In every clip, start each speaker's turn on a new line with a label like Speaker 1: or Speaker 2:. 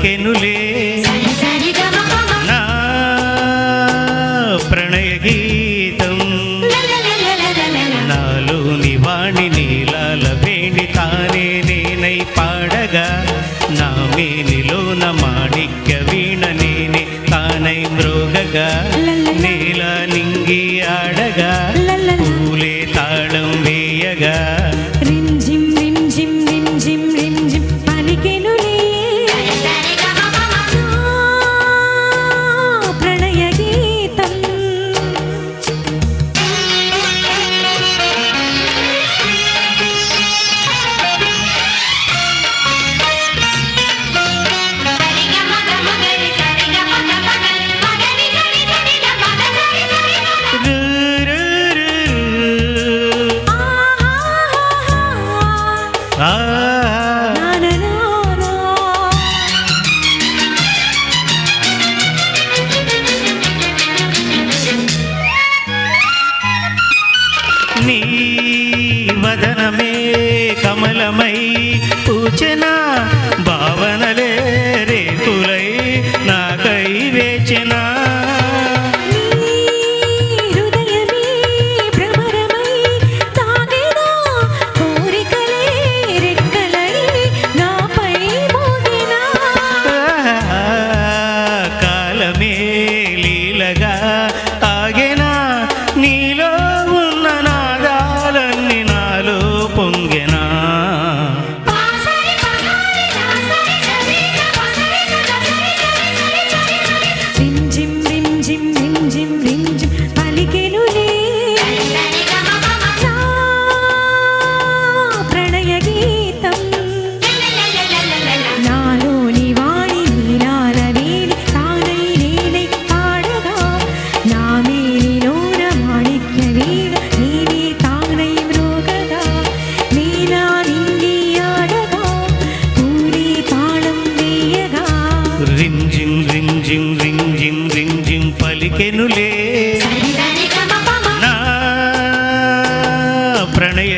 Speaker 1: పలికెనులే నా ప్రణయ గీతం. నాలోని వాణి నీలాల వేణి తానే నేనై పాడగా నా మేనిలోన మాణిక్య వీణ నేనే తానై మృగగా నీల నింగి ఆడగా. మూలమై పూచన భావనలే
Speaker 2: నా ప్రణయ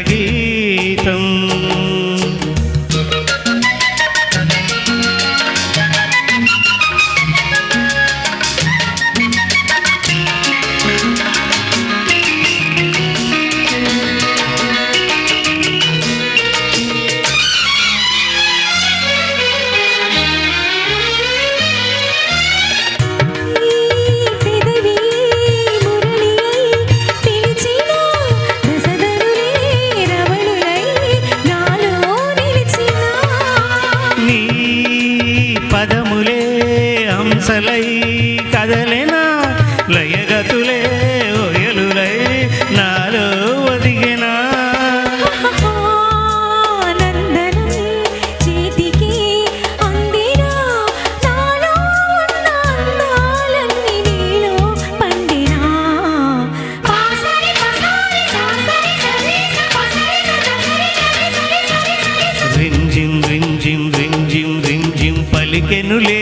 Speaker 1: జయం పలికెనులే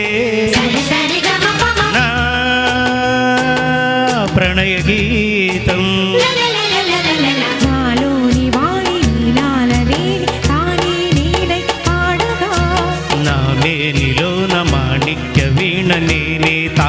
Speaker 1: నా ప్రణయ గీతం. నా మేనిలో నా మాణిక్య వీణ నేనే తా